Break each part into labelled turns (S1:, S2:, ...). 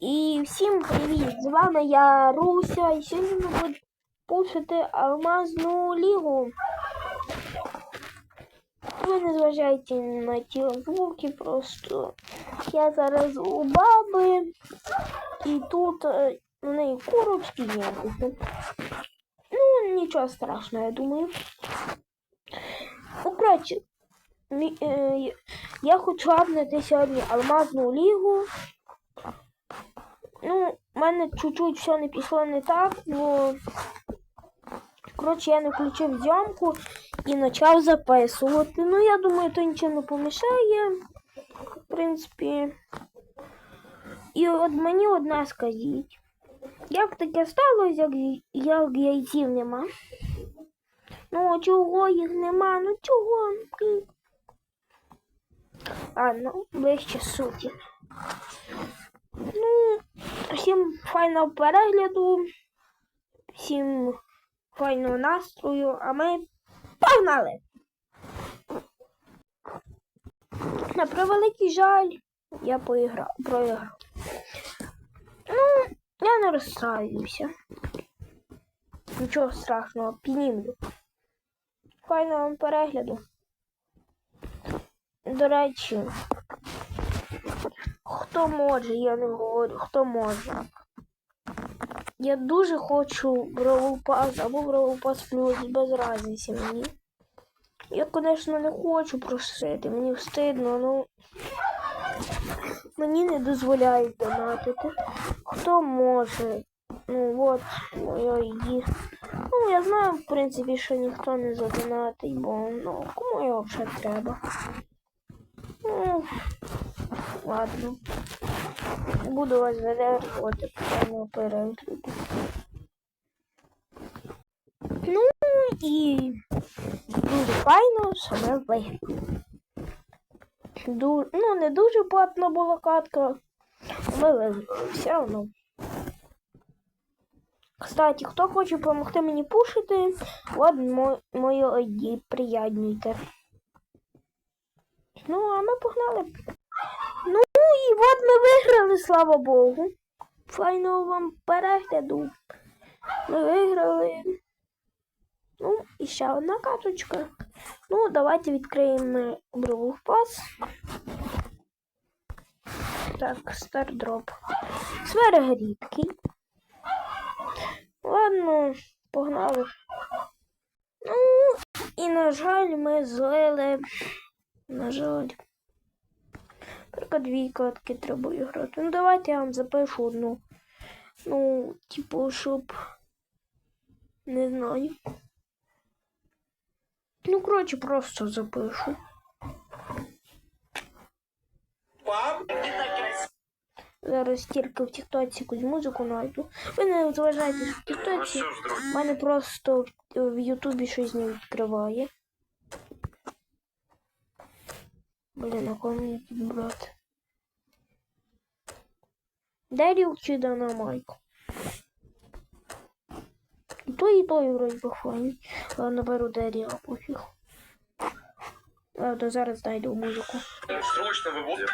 S1: І всім привіт! З вами я Руся, і сьогодні ми будемо пушити алмазну лігу. Ви не зважайте на ті звуки, просто я зараз у баби, і тут е, у неї курочки є. Ну, нічого страшного, я думаю. Ну, коротше, е, я хочу апнути сьогодні алмазну лігу. Ну, в мене чуть-чуть все не пішло не так, бо коротше я не включив зйомку і почав записувати. Ну, я думаю, то нічого не помішає. В принципі. І от мені одне скажіть. Як таке сталося, як, яйців нема? Ну, чого їх нема? Ну чого? А, Ну, ближче суті. Ну, всім файного перегляду, всім файного настрою, а ми погнали! На превеликий жаль, я поіграв, проіграв. Ну, я не розстраюся. Нічого страшного, піднімлю. Файного вам перегляду. До речі, хто може, я не говорю, хто може. Я дуже хочу Brawl Pass або Brawl Pass Plus, без разниці мені. Я, звісно, не хочу просити, мені встидно, ну мені не дозволяють донатити. Хто може? Ну от, моя ID. Ну, я знаю, в принципі, що ніхто не задонатить, бо ну, кому його взагалі треба? Ну, ладно. Буду вас задержувати певного перегляду. Ну і дуже файно, ми виграли. Ду... Ну, не дуже платна була катка. Виграли все одно. Кстати, хто хоче допомогти мені пушити, от мо... моє ID, приєднуйте. Ну, а ми погнали. І от ми виграли, слава Богу. Файного вам перегляду. Ми виграли. Ну, і ще одна карточка. Ну, давайте відкриємо Brawl Pass. Так, стардроп. Сфера рідкий. Ладно, погнали. Ну, і, на жаль, ми злили. На жаль. Тільки дві катки треба грати. Ну, давайте я вам запишу одну. Ну, типу, щоб. Не знаю. Ну, коротше, просто запишу. Зараз тільки в Тіктоці якусь музику знайду. Ви не зважайте, що в
S2: Ну
S1: Тіктоці
S2: друзі,
S1: в мене просто в- в Ютубі щось не відкриває. Блін, а кого мне тут брати? Деріл на майку. И то, и то, и вроде бы файні. Ладно, беру Дарила, пофиг. Ладно, зараз знайду музику.
S2: срочно вывод.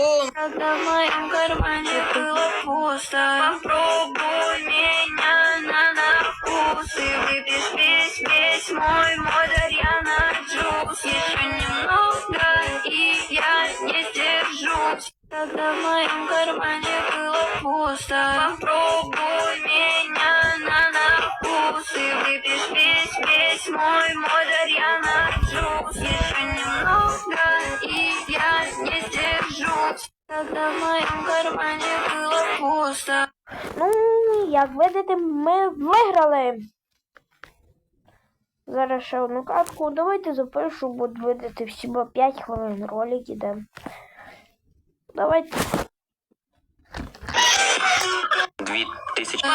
S2: Когда в моем кармане было пусто. Попробуй меня на, на вкус И выпьешь весь, весь мой, мой Дарьяна джус Еще немного, и я не сдержусь. Когда в моем кармане было пусто. Попробуй меня на, на вкус И выпьешь весь, весь мой, мой Дарьяна пусто
S1: Ну, як видите, ми виграли. Зараз ще одну катку. Давайте запишу, буду видати всього 5 хвилин ролик іде. Давайте.
S3: Дві тисячі.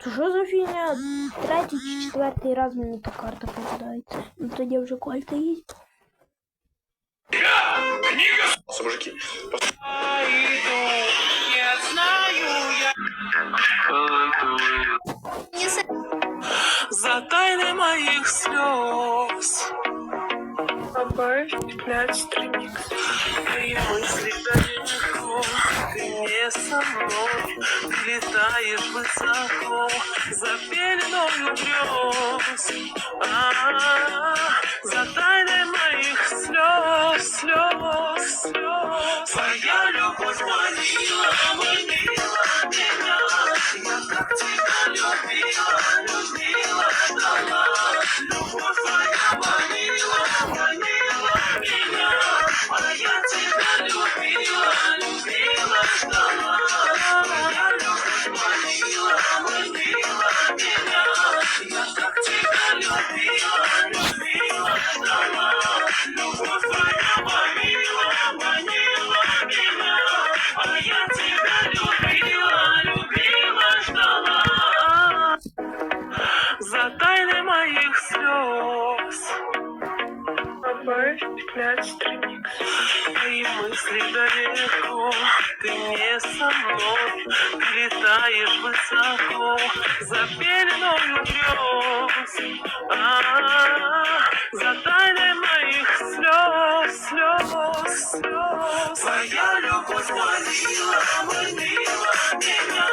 S1: Що за фігня? Третій чи четвертий раз мені та карта попадається. Ну тоді вже кольта Не
S4: мужики.
S5: За... тайны моих слез. Добавь 15 страниц. Мои мысли далеко, ты не со мной. Летаешь высоко, за пеленою грез. А -а -а, за тайной моих слез, слез. Твоя любовь манила, манила меня Я так тебя любила, любила, летаешь высоко, за пеленою грез. А-а-а. За тайны моих слез, слез, слез. Твоя любовь манила, манила меня.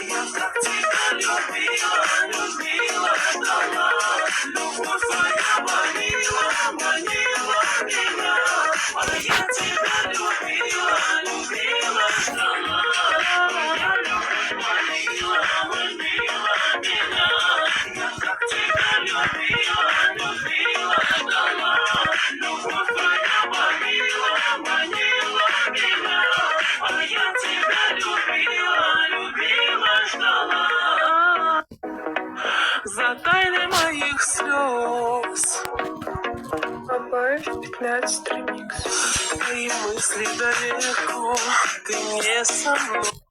S5: Я так тебя любила, любила, ждала. Любовь твоя манила, манила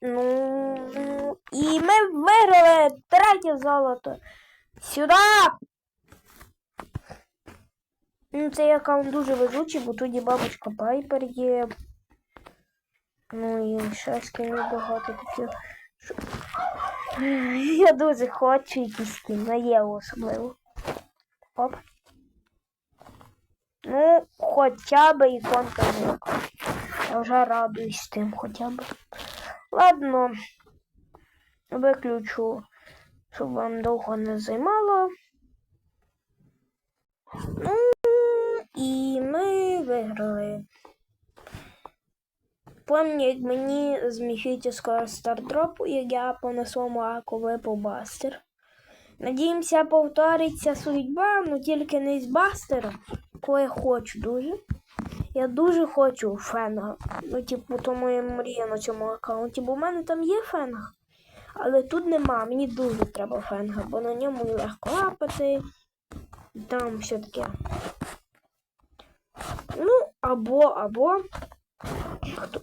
S1: Ну, і ми виграли третє золото. Сюди! Ну, цей аккаунт дуже везучий, бо є бабочка Пайпер є. Ну і ще скинув багато таких. Я дуже хочу якісь скін, на Єву особливо. Оп. Ну, хоча б іконка не. Я вже радуюсь тим хоча б. Ладно. Виключу, щоб вам довго не займало. Ну, і ми виграли. Пам'ятаю, як мені з міфітівського стардропу, як я по на своєму випав бастер. Надіємося, повториться судьба, ну тільки не з бастером, я хочу дуже. Я дуже хочу фенга. Ну, типу, то моя мрія на цьому аккаунті, бо в мене там є фенг. Але тут нема, мені дуже треба фенга, бо на ньому легко лапати. Там все таке. Ну, або, або.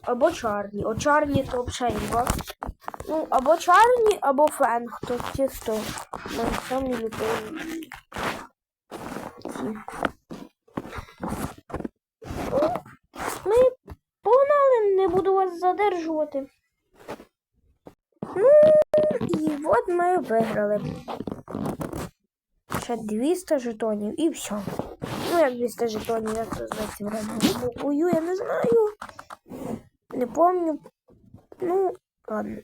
S1: Або Чарлі. О Чарлі то взагалі. Ну, або Чарлі, або Фенг, то чисто. Ми самі любимі. Ці. Ну, Ми погнали, не буду задержувати. Ну, і от ми виграли. ще 200 жетонів і все. Ну, як 200 жетонів, як це зветься в реальному бою, я не знаю. Не помню. Ну, ладно.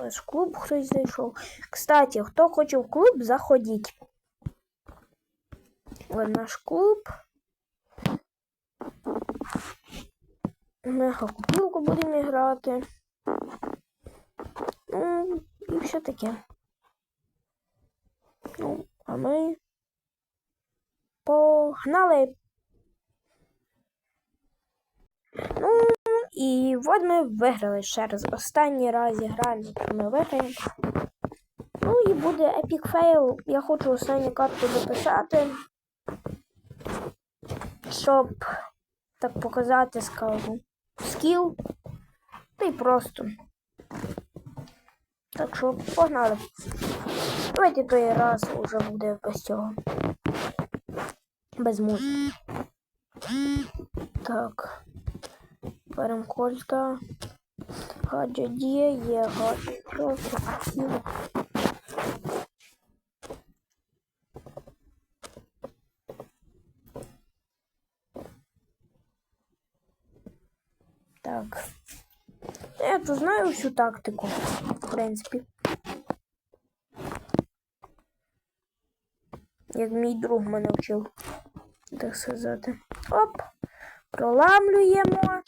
S1: Ось клуб хтось зайшов. Кстати, хто хоче в клуб, заходіть. Ось наш клуб. Мега купілку будемо грати. Ну, і все таке. Ну, а ми погнали. Ну, і от ми виграли ще раз. Останній раз граємо, ми виграємо. Ну і буде Epic Fail. Я хочу останню карту дописати, щоб так показати, скажу, скіл. Та й просто. Так що погнали. Давайте той раз уже буде без цього. Без музики. Так. Берем кольта. Гаджет є, є гаджет. Так. Я тут знаю всю тактику, в принципі. Як мій друг мене вчив, так сказати. Оп! Проламлюємо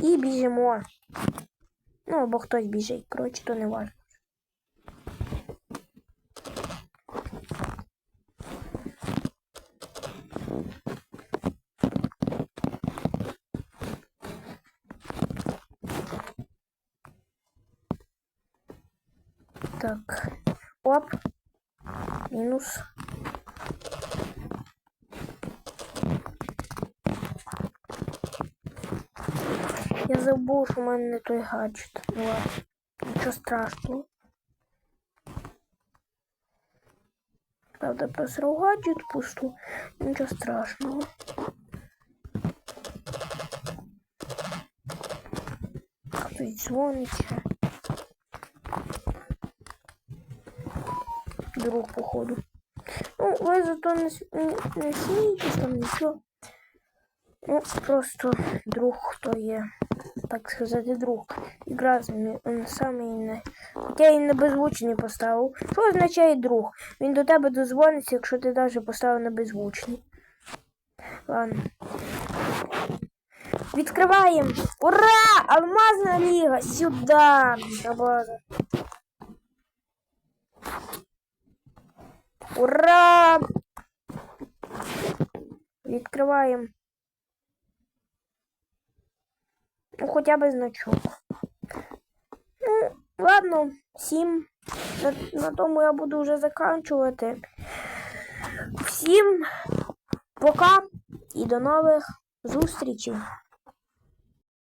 S1: і біжимо. Ну, або хтось біжить, коротше, то не важливо. Так. Оп. Мінус. Я забув, що в мене не той гаджет. Ну ладно. Нічого страшного. Правда, просрав гаджет пусту. Нічого страшного. Хтось дзвонить. Друг, походу. Ну, ви зато не, не, там нічого. Ну, просто друг, хто є, так сказати, друг. З ним, він самий не. Я її на беззвучний поставив. Що означає друг? Він до тебе дозвониться, якщо ти навіть поставив на беззвучний. Ладно. Відкриваємо! Ура! Алмазна ліга! Сюди! На Ура! Відкриваємо. Ну, хоча б значок. Ну, ладно, всім. На, на тому я буду вже заканчувати. Всім пока і до нових зустрічей.